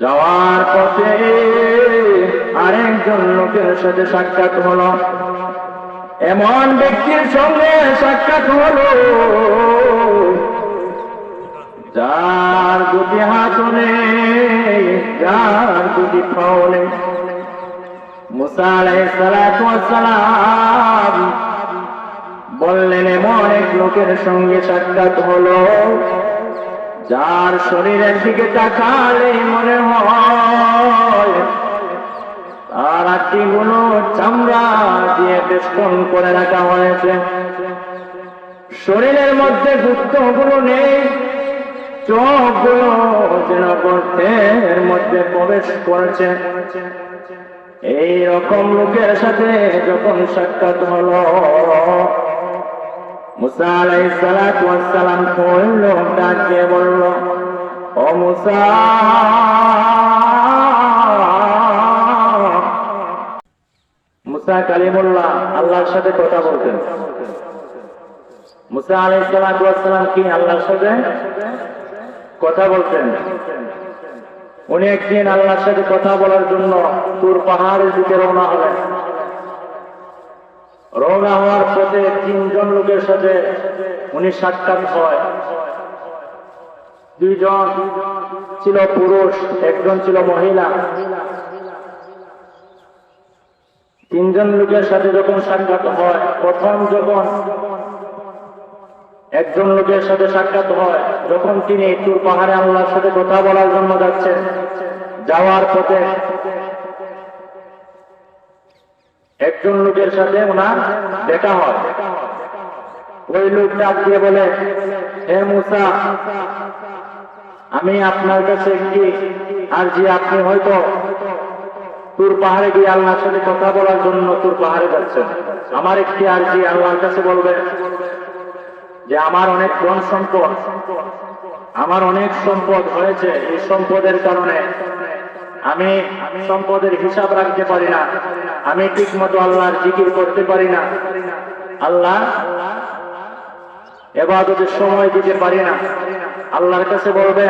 যাওয়ার পথে আরেকজন লোকের সাথে সাক্ষাৎ হলো। এমন ব্যক্তির সঙ্গে সাক্ষাৎ হলো। যার দুটি হাত নেই যার দুটি পাও নেই মুসা সালাম বললেন, এমন এক লোকের সঙ্গে সাক্ষাৎ হলো। যার শরীরের দিকে তাকালে মনে হয় তার আটটিগুলো চামড়া দিয়ে বেষ্টন করে রাখা হয়েছে। শরীরের মধ্যে গুপ্তগুলো নেই, চোখগুলো যেন গর্তের মধ্যে প্রবেশ করেছে। এই রকম লোকের সাথে যখন সাক্ষাৎ হলো মুসা আলাইহিস সালাতু ওয়াস সালাম কইল ডাকে বলল, ও মুসা মুসা কালিমুল্লাহ আল্লাহর সাথে কথা বলতেন। মুসা আলাইহিস সালাতু সালাম কি আল্লাহর সাথে কথা বলতেন? উনি একদিন আল্লাহর সাথে কথা বলার জন্য তুর পাহাড়ের দিকে রওনা হলেন। রওনা হওয়ার পথে তিনজন লোকের সাথে উনি সাক্ষাৎ হয়। দুইজন ছিল পুরুষ, একজন ছিল মহিলা। তিনজন লোকের সাথে যখন সাক্ষাৎ হয়, প্রথম যখন একজন লোকের সাথে সাক্ষাৎ হয়, যখন তিনি তুর পাহাড়ে আল্লাহর সাথে কথা বলার জন্য যাচ্ছেন, যাওয়ার পথে একজন লোকের সাথে ওনার দেখা হয়। ওই লোক ডাক দিয়ে বলে, হে মুসা, আমি আপনার কাছে একটি আর যে আপনি হয়তো তোর পাহাড়ে গিয়ে আল্লাহর সাথে কথা বলার জন্য তুর পাহাড়ে যাচ্ছেন। আমার একটি আর যে আল্লাহর কাছে বলবে যে, আমার অনেক ধন সম্পদ, আমার অনেক সম্পদ হয়েছে। এই সম্পদের কারণে আমি সম্পদের হিসাব রাখতে পারি না। আমি ঠিক মতো আল্লাহর জিকির করতে পারি না। আল্লাহ এবাদতের সময় দিতে পারি না। আল্লাহর কাছে বলবে,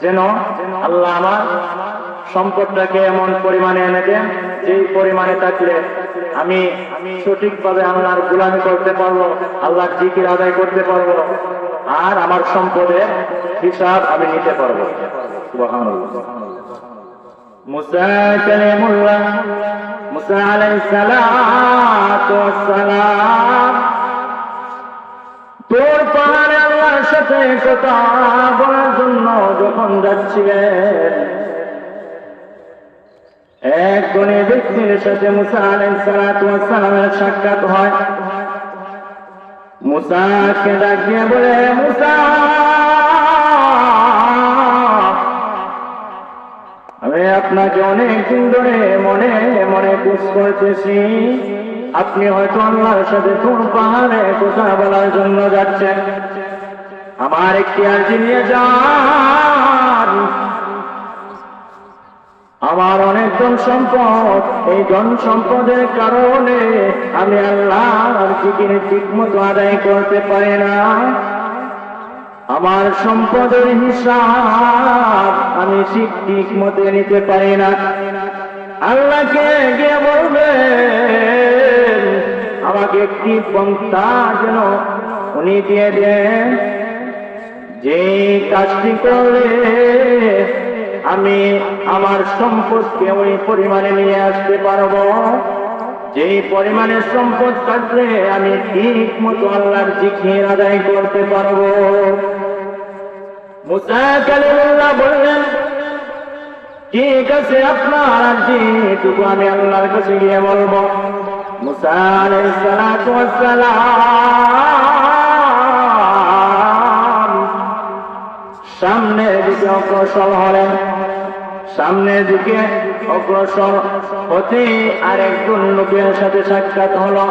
যেন আল্লাহ আমার সম্পদটাকে এমন পরিমাণে এনে দেন, যেই পরিমাণে থাকলে আমি সঠিকভাবে আল্লাহর গুলামি করতে পারব, আল্লাহর জিকির আদায় করতে পারব, আর আমার সম্পদের হিসাব আমি নিতে পারব। মুসা কালিমুল্লাহ মুসা আলাইহিস সালাতু তোর পাহাড়ে আল্লাহর সাথে কথা বলার জন্য যখন যাচ্ছিলেন, এক ব্যক্তির সাথে মুসা সাক্ষাৎ হয়। মুসাকে ডাক দিয়ে বলে, মুসা! আমি আপনাকে অনেক দিন ধরে মনে মনে খুশ করতেছি। আপনি হয়তো আল্লাহর সাথে কোন পাহাড়ে কথা বলার জন্য যাচ্ছেন। আমার একটি আর্জি নিয়ে যান। আমার অনেক ধন সম্পদ, এই ধন সম্পদের কারণে আমি আল্লাহর জিকির ঠিক মতো আদায় করতে পারি না। আমার সম্পদের হিসাব আমি ঠিক ঠিক মতো নিতে পারি না। আল্লাহকে গিয়ে বলবে আমাকে একটি পন্থা যেন উনি দিয়ে দেন। যে কাজটি করলে আমি আমার সম্পদকে ওই পরিমাণে নিয়ে আসতে পারব। যেই পরিমাণে সম্পদ থাকলে আমি ঠিক মতো আল্লাহর জিখির আদায় করতে পারব। বললেন, ঠিক আছে, আপনার যেটুকু আমি আল্লাহর কাছে গিয়ে বলব। সামনের দিকে অগ্রসর হলেন। সামনের দিকে অগ্রসর হতে আর একজন লোকের সাথে সাক্ষাৎ হলো।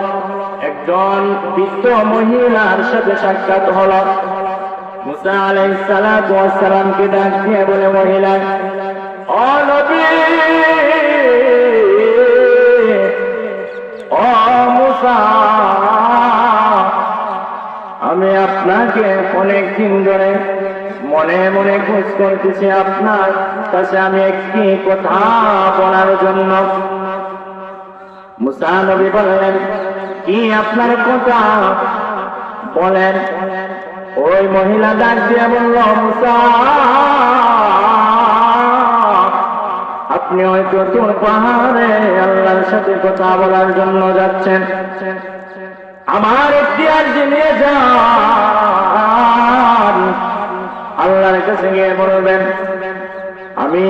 একজন বৃদ্ধ মহিলার সাথে সাক্ষাৎ হলো। মুসা ওয়াস সালামকে ডাক দিয়ে বলে, মহিলা মুসা, আমি আপনাকে অনেক দিন ধরে মনে মনে খোঁজ করতেছি আপনার কাছে আমি একটি কথা বলার জন্য। মুসা নবী বললেন, কি আপনার কথা? বলেন, ওই মহিলা ডাক দিয়ে বলল, মুসা, আপনি হয়তো তোর পাহাড়ে আল্লাহর সাথে কথা বলার জন্য যাচ্ছেন। আমার একটি আর্জি নিয়ে যান আল্লাহর কাছে গিয়ে বলবেন, আমি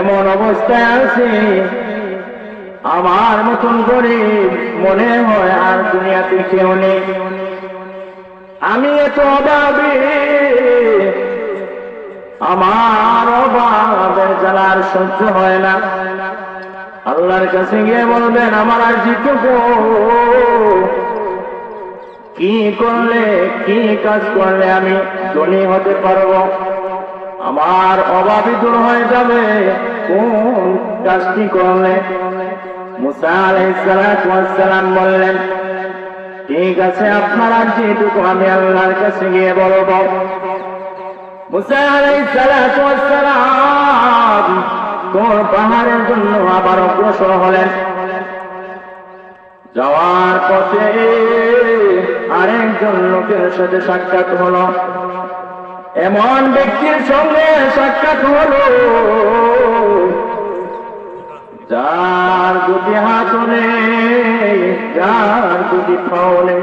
এমন অবস্থায় আছি, আমার মতন গরিব মনে হয় আর দুনিয়াতে কেউ নেই। আমি এত অভাবী, আমার অভাবের জ্বালার সহ্য হয় না। আল্লাহর কাছে গিয়ে বলবেন, আমার আর যেটুকু কি করলে, কি কাজ করলে আমি ধনী হতে পারব? আমার অভাবী দূর হয়ে যাবে। কোন কাজটি করলে? মুসা আলাইসালাম বললেন, ঠিক আছে, আপনার যেটুকু আমি আল্লাহর কাছে গিয়ে বলব। পাহাড়ের জন্য আবার অগ্রসর হলেন। যাওয়ার পথে আরেকজন লোকের সাথে সাক্ষাৎ হলো। এমন ব্যক্তির সঙ্গে সাক্ষাৎ হলো। যার দুটি হাত নেই যার দুটি পাও নেই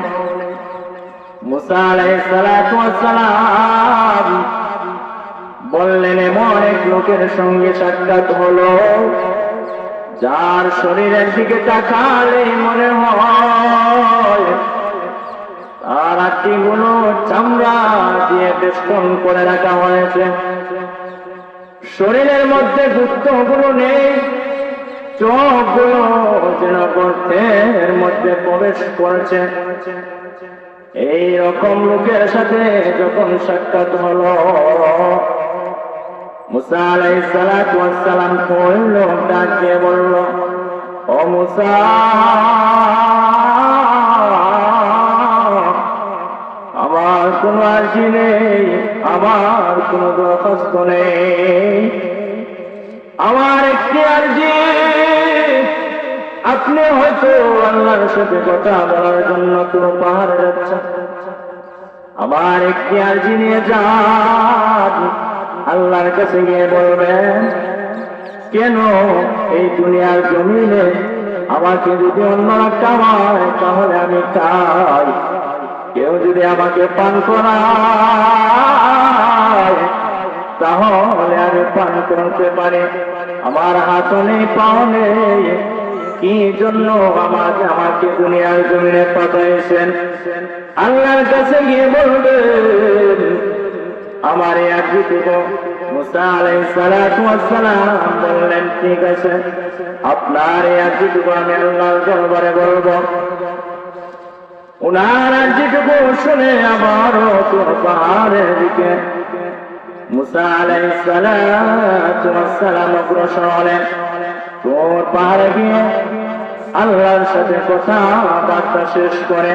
মুসা আলাইসালাম বললেন, এমন এক লোকের সঙ্গে সাক্ষাৎ হলো, যার শরীরের দিকে তাকালে মনে হয় তার আটটিগুলো চামড়া দিয়ে বেষ্টন করে রাখা হয়েছে। শরীরের মধ্যে গুপ্তগুলো নেই। চোখগুলো যেন গর্তের মধ্যে প্রবেশ করেছে। এই রকম লোকের সাথে যখন সাক্ষাৎ হলো, মুসা আলাইসালাম কইল ডাকে বলল, ও মুসা দরখাস্ত আমার একটি আর্জি, আপনি হয়তো আল্লাহর সাথে কথা বলার জন্য কোনো পাহাড়ে যাচ্ছেন। আমার একটি আর্জি নিয়ে যান, আল্লাহর কাছে গিয়ে বলবেন, কেন এই দুনিয়ার জমিনে আমাকে যদি অন্যরা খাওয়ায় তাহলে আমি খাই কেউ যদি আমাকে পান করায় তাহলে আমি পান করতে পারি। আমার হাত নেই পাও নেই কি জন্য আমাকে আমাকে দুনিয়ার জমিনে পাঠাইছেন? আল্লাহর কাছে গিয়ে বলবেন, আমার এক ঠিক আছে, আপনার বলব। আর শুনে আবারও তোর পাহাড়ের দিকে মুসা আলাইসালাম অগ্রসর হলেন তোর পাহাড়ে গিয়ে আল্লাহর সাথে কথা বার্তা শেষ করে।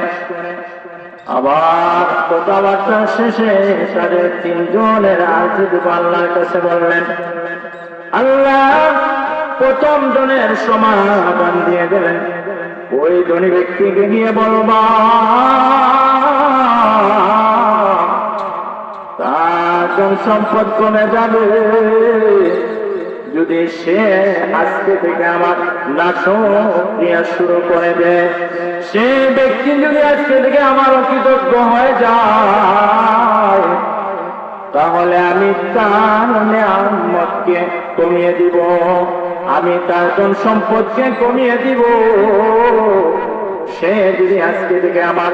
আবার কথাবার্তা শেষে তাদের তিনজনের আর্থিক আল্লাহর কাছে বললেন, আল্লাহ প্রথম জনের সমাধান দিয়ে দিলেন ওই ধনী ব্যক্তিকে গিয়ে বলবা তার জন সম্পদ কমে যাবে। যদি সে আজকে থেকে আমার নাশক্রিয়া শুরু করে দেয় সে ব্যক্তি যদি আজকে থেকে আমার অকৃতজ্ঞ হয়ে যায়, তাহলে আমি তার নিয়ামতকে কমিয়ে দিব। আমি তার জন সম্পদকে কমিয়ে দিব। সে যদি আজকে থেকে আমার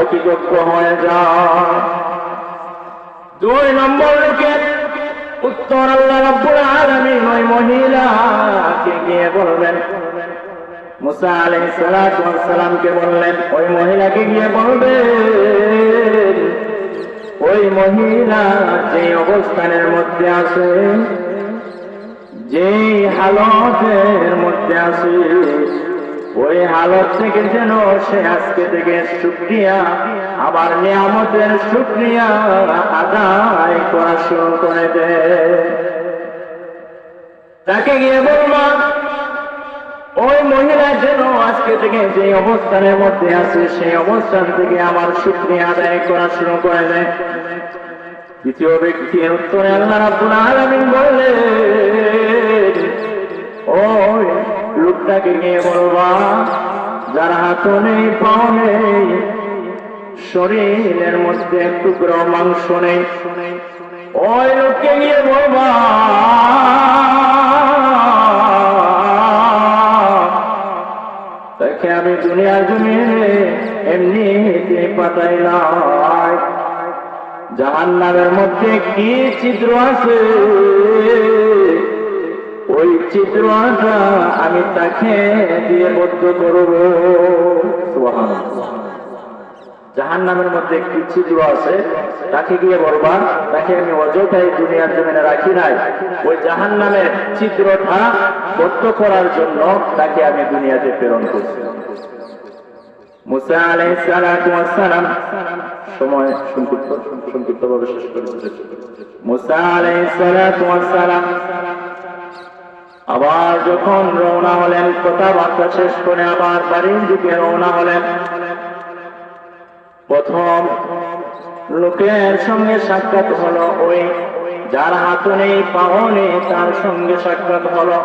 অকৃতজ্ঞ হয়ে যায় দুই নম্বর লোকের উত্তর আল্লাহ রব্বুল আলামিন ওই মহিলাকে গিয়ে বলবেন। মুসা আলাইহিস সালাতু ওয়াস বললেন, ওই মহিলাকে গিয়ে বলবেন, ওই মহিলা যে অবস্থানের মধ্যে আছে, যে হালতের মধ্যে আছে ওই হালত থেকে যেন সে আজকে থেকে শুক্রিয়া আবার নিয়ামতের শুক্রিয়া আদায় করা শুরু করে দেয় তাকে গিয়ে বলবা ওই মহিলা যেন আজকে থেকে যে অবস্থানের মধ্যে আছে, সেই অবস্থান থেকে আমার শুক্রিয়া আদায় করা শুরু করে দেয় দ্বিতীয় ব্যক্তির উত্তরে আল্লাহ রাব্বুল আলামিন বললেন, ওই লোকটাকে নিয়ে বলবা যার হাত নেই, পাও নেই। শরীরের মধ্যে টুকরো মাংস নেই। ওই লোককে গিয়ে বলবা তাকে আমি দুনিয়ার জমিনে এমনি পাঠাইলাই জাহান নামের মধ্যে কি চিত্র আছে? ওই চিত্রটা আমি তাকে দিয়ে বদ্ধ করব। জাহান নামের মধ্যে একটি চিত্র আছে, তাকে গিয়ে বলবা তাকে আমি অযথাই দুনিয়ার জমিনে রাখি নাই। ওই জাহান নামের চিত্রটা বদ্ধ করার জন্য তাকে আমি দুনিয়াতে প্রেরণ করছি। সময় সংক্ষিপ্ত ভাবে শেষ করে মুসা ওয়াস সালাম আবার যখন রওনা হলেন, কথাবার্তা শেষ করে আবার বাড়ির দিকে রওনা হলেন। প্রথম লোকের সঙ্গে সাক্ষাৎ হলো ওই যার হাত নেই, পাও নেই, তার সঙ্গে সাক্ষাৎ হলো।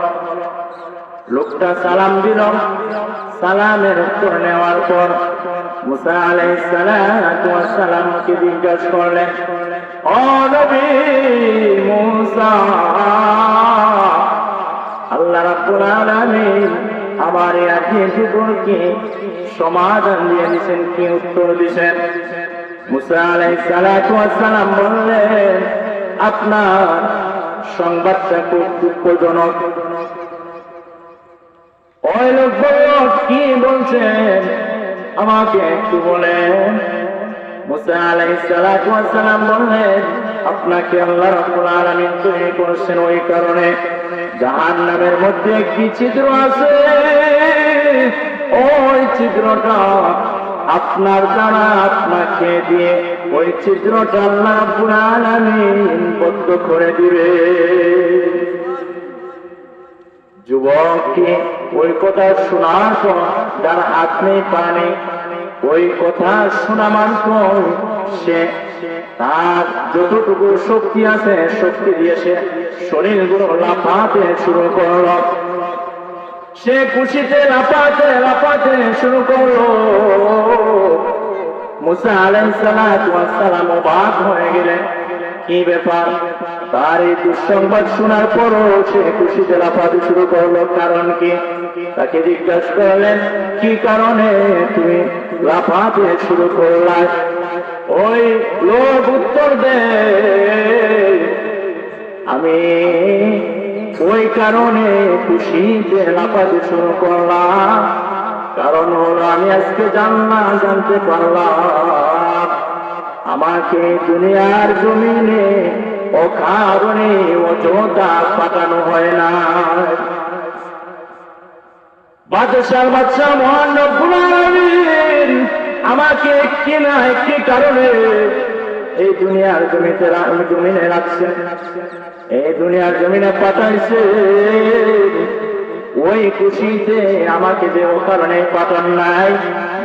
লোকটা সালাম দিল। সালামের উত্তর নেওয়ার পর মুসা আলাইহিস সালামকে জিজ্ঞাসা করলেন, ও নবী মুসা আল্লাহ আমার জীবনকে সমাধান দিয়ে দিয়েছেন, কি উত্তর দিয়েছেন? মুসা বললেন, আপনার সংবাদটা খুব দুঃখজনক। কি বলছেন? আমাকে একটু বলেন। বললেন, আপনাকে আল্লাহ রাব্বুল আলামিন তৈরি করেছেন ওই কারণে। জাহান্নামের মধ্যে একটি ছিদ্র আছে। ওই ছিদ্রটা আপনার দ্বারা আপনাকে দিয়ে ওই ছিদ্রটা আল্লাহ রাব্বুল আলামিন বন্ধ করে দিবে। যুবককে ওই কথা শোনার পর যার হাত নেই, পা ওই কথা শোনা মাত্র সে তার যতটুকু শক্তি আছে, শক্তি দিয়ে সে শরীরগুলো লাফাতে শুরু করল। সে খুশিতে লাফাতে লাফাতে শুরু করল। মুসা আলাইহিস সালাম অবাক হয়ে গেলেন। কি ব্যাপার? তার এই দুঃসংবাদ শোনার পরও সে খুশিতে লাফাতে শুরু করল। কারণ কি? তাকে জিজ্ঞাসা করলেন, কি কারণে তুমি লাফাতে শুরু করলা ওই লোক উত্তর দে। আমি ওই কারণে খুশিতে লাফাতে শুরু করলাম। কারণ হলো আমি আজকে জানলাম জানতে পারলাম। আমাকে দুনিয়ার জমিনে অকারণে অযোধ্যা পাঠানো হয় না। বাদশাহ বাদশাহ, মহান রব্বুল আলামিন। আমাকে একটি না একটি কারণে এই দুনিয়ার জমিতে জমিনে রাখছে। এই দুনিয়ার জমিনে পাঠাইছে। ওই খুশিতে আমাকে যে ও কারণে পাঠান নাই,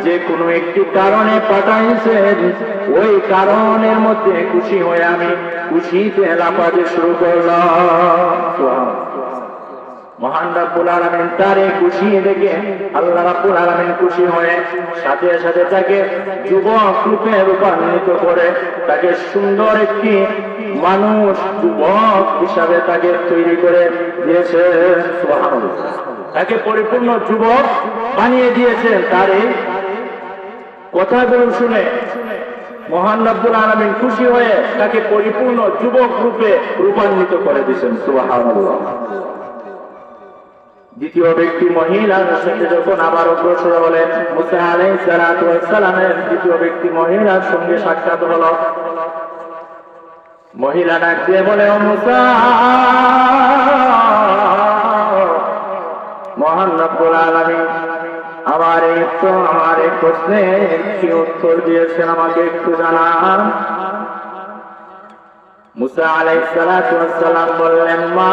যে কোনো একটি কারণে পাঠাইছে, ওই কারণের মধ্যে খুশি হয়ে আমি খুশিতে লাফাতে শুরু করলাম। তাকে তাকে পরিপূর্ণ যুবক বানিয়ে দিয়েছেন তারে। কথাগুলো শুনে মহান রব্বুল আলামিন খুশি হয়ে তাকে পরিপূর্ণ যুবক রূপে রূপান্বিত করে দিয়েছেন। সুবহানাল্লাহ। দ্বিতীয় ব্যক্তি মহিলার সাথে যখন আবার অগ্রসর হলেন, মুসা আলাই সালামের দ্বিতীয় ব্যক্তি মহিলার সঙ্গে সাক্ষাৎ হল। মহিলা ডাক দিয়ে বলে মুসা! মহান রব্বুল আলামিন এই তো আমার এই প্রশ্নের কি উত্তর দিয়েছেন আমাকে একটু জানান। মুসা আলাইসালাম বললেন, মা!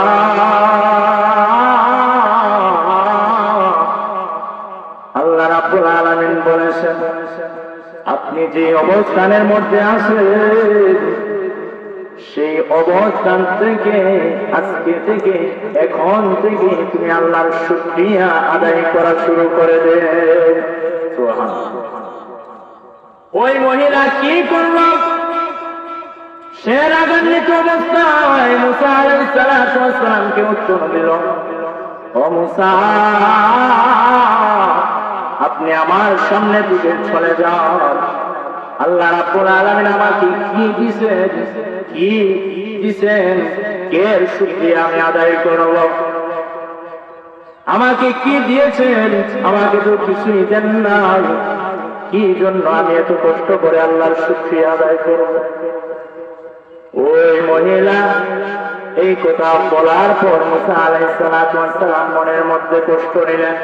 আল্লাহ রাব্বুল আলামিন বলেছেন, আপনি যে অবস্থানের মধ্যে আছেন, সেই অবস্থান থেকে, আজকে থেকে, এখন থেকে তুমি আল্লাহর শুকরিয়া আদায় করা শুরু করে দে। ওই মহিলা কি করল? সে রাগান্বিত অবস্থায় মুসা আলাইহিস সালামকে উত্তর দিল, ও মুসা আপনি আমার সামনে দিকে চলে যান। আল্লাহ রাব্বুল আলামিন আমাকে কি দিছেন? কি দিছেন? কে শুকরিয়া আমি আদায় করব। আমাকে কি দিয়েছেন? আমাকে তো কিছুই দেন নাই। কি জন্য আমি এত কষ্ট করে আল্লাহর শুকরিয়া আদায় করব? ওই মহিলা, এই কথা বলার পর মুসা আলাইসালাম মনের মধ্যে কষ্ট নিলেন।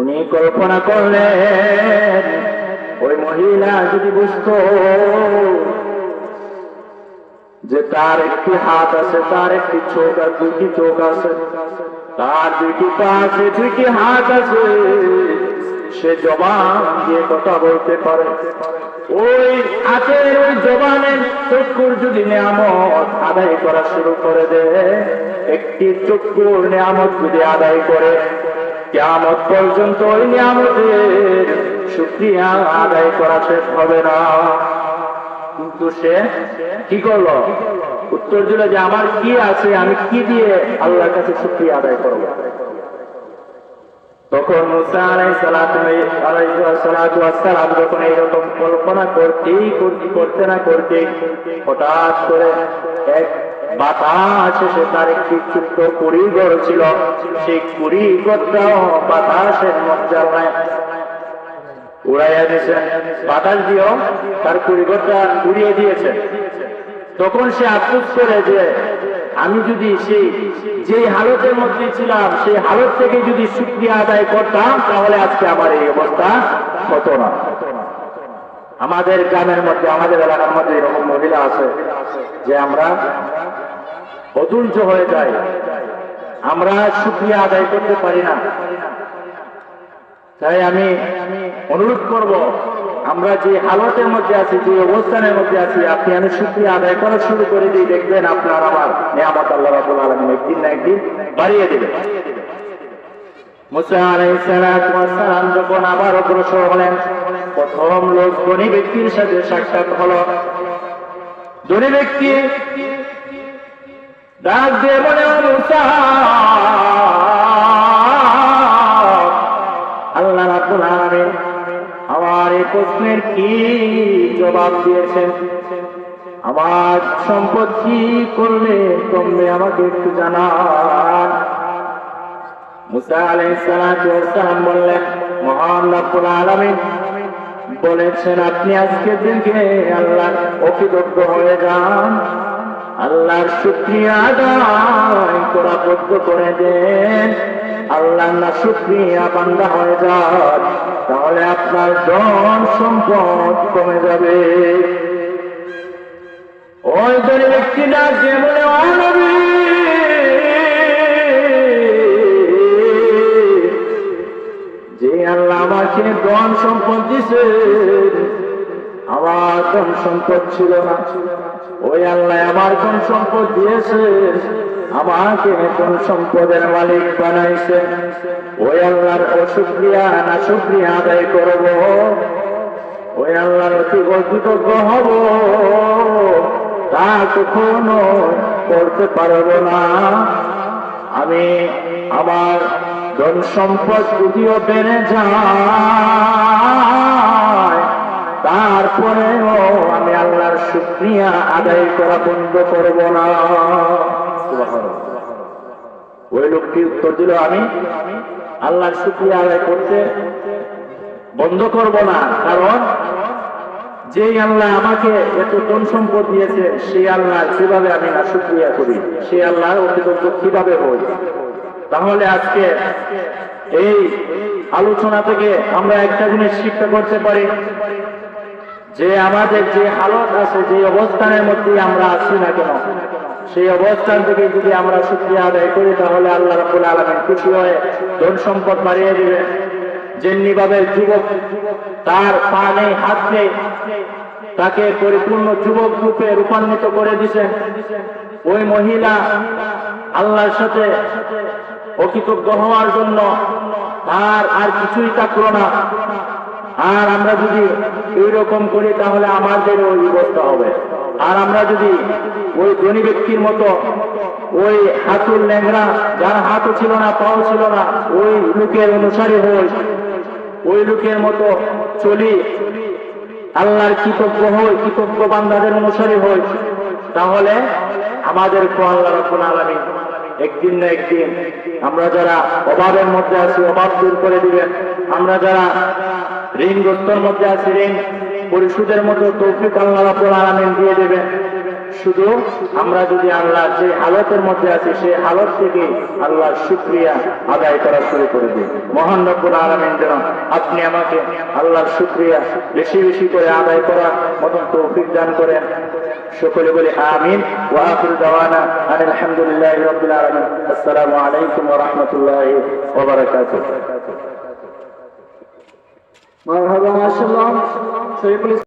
উনি কল্পনা করলেন, ওই মহিলা যদি বুঝত যে তার একটি হাত আছে, তার একটি চোখ আর দুটি চোখ আছে, তার দুটি পা আছে দুটি হাত আছে, সে জবান দিয়ে কথা বলতে পারে। ওই হাতের ওই জবানের চক্ষুর যদি নিয়ামত আদায় করা শুরু করে দেয়, একটি চক্ষুর নিয়ামত যদি আদায় করে কেমত পর্যন্ত ওই নিয়ামতের শুক্রিয়া আদায় করা শেষ হবে না। কিন্তু সে কি করল? উত্তর দিল যে আমার কি আছে, আমি কি দিয়ে আল্লাহর কাছে শুক্রিয়া আদায় করব? তখন সালাম যখন এইরকম কল্পনা করতেই করতে করতে না করতে হঠাৎ করে এক তার একটি কুড়ি সেই কুড়ি বাতাসের উড়াইয়া দিয়েছেন বাতাস দিয়েও তার উড়িয়ে দিয়েছে। তখন সে আফসোস করে যে, আমি যদি সেই যে হালতের মধ্যে ছিলাম, সেই হালত থেকে যদি শুক্রিয়া আদায় করতাম, তাহলে আজকে আমার এই অবস্থা হতো না। আমাদের গ্রামের মধ্যে, আমাদের এলাকার মধ্যে এরকম মহিলা আছে যে আমরা অধৈর্য হয়ে যাই আমরা শুক্রিয়া আদায় করতে পারি না। তাই আমি অনুরোধ করব, আমরা যে হালতের মধ্যে আছি, যে অবস্থানের মধ্যে আছি, আপনি আমি শুক্রিয়া আদায় করা শুরু করে দিই, দেখবেন আপনার আমার নিয়ামত আল্লাহ রাবুল আলমিন একদিন না একদিন বাড়িয়ে দেবে। প্রথম লোক ধনী ব্যক্তির সাথে সাক্ষাৎ হলো। ধনী ব্যক্তি ডাক আল্লাহ আমার এই প্রশ্নের কি জবাব দিয়েছেন? আমার সম্পদ কি করলে তোমরা আমাকে একটু জানান। মুসা আলাইহিস সালাতু সালাম বললেন, মহান রব্বুল বলেছেন আপনি আজকে দিনকে আল্লাহ অকৃতজ্ঞ হয়ে যান। আল্লাহর শুক্রিয়া আদায় করা বদ্ধ করে দেন। আল্লাহ না শুক্রিয়া বান্দা হয়ে যান তাহলে আপনার ধন সম্পদ কমে যাবে। ওই ধনী ব্যক্তি ডাক দিয়ে বলে "ও যে আল্লাহ আমাকে ধন সম্পদ দিছে আমার ধন সম্পদ ছিল না। ওই আল্লাহ আমার ধন সম্পদ দিয়েছে? আমাকে ধন সম্পদের মালিক বানাইছে? ওই আল্লাহর অসুক্রিয়া না শুক্রিয়া আদায় করব? ওই আল্লাহর অতি কৃতজ্ঞ হব? তা কখনো করতে পারব না। আমি আমার ধন সম্পদ যদিও বেড়ে যায়। তারপরেও আমি আল্লাহর শুক্রিয়া আদায় করা বন্ধ করব না। ওই লোকটি উত্তর দিল, আমি আল্লাহর শুক্রিয়া আদায় করতে বন্ধ করব না। কারণ যেই আল্লাহ আমাকে এত ধন সম্পদ দিয়েছে, সেই আল্লাহ কীভাবে আমি না শুক্রিয়া করি, সেই আল্লাহ অতিরিক্ত কীভাবে হই? তাহলে আজকে এই আলোচনা থেকে আমরা একটা জিনিস শিক্ষা করতে পারি। যে আমাদের যে হালত আছে, যে অবস্থানের মধ্যে আমরা আছি না কেন? সেই অবস্থান থেকে যদি আমরা শুক্রিয়া আদায় করি, তাহলে আল্লাহ রাবুল আলমেন খুশি হয়ে ধন সম্পদ বাড়িয়ে দিবেন। যেমনি ভাবে যুবক তার পা নেই, হাত নেই, তাকে পরিপূর্ণ যুবক রূপে রূপান্বিত করে দিছেন। ওই মহিলা আল্লাহর সাথে অকৃতজ্ঞ হওয়ার জন্য তার আর কিছুই থাকল না। আর আমরা যদি এইরকম করি, তাহলে আমাদের ওই অবস্থা হবে। আর আমরা যদি ওই ধনী ব্যক্তির মতো, ওই হাতুর ল্যাংরা যার হাতও ছিল না, পাও ছিল না, ওই লোকের অনুসারী হই, ওই লোকের মতো চলি, আল্লাহর কৃতজ্ঞ হই, কৃতজ্ঞ বান্দাদের অনুসারী হই, তাহলে আমাদের আল্লাহ রব্বুল আলামিন একদিন না একদিন আমরা যারা অভাবের মধ্যে আছি, অভাব দূর করে দিবেন। আমরা যারা ঋণগ্রস্তর মধ্যে আছি ঋণ। পরিশোধের মতো তৌফিক আল্লাহ রব্বুল আলামিন দিয়ে দেবেন শুধু আমরা যদি আল্লাহ যে হালতের মধ্যে আছি, সেই হালত থেকে আল্লাহর শুক্রিয়া আদায় করা শুরু করে দিই। মহান রব্বুল আলমিন যেন আপনি আমাকে আল্লাহর শুক্রিয়া বেশি বেশি করে আদায় করা মতন তৌফিক দান করেন। সকলে বলে আমিন। ওয়া আখির দাওয়ানা আনিল হামদুলিল্লাহি রাব্বিল আলামিন। আসসালামু আলাইকুম রাহমাতুল্লাহি ওয়া বারাকাতুহু। মারহাবা মাশাআল্লাহ শরীফুল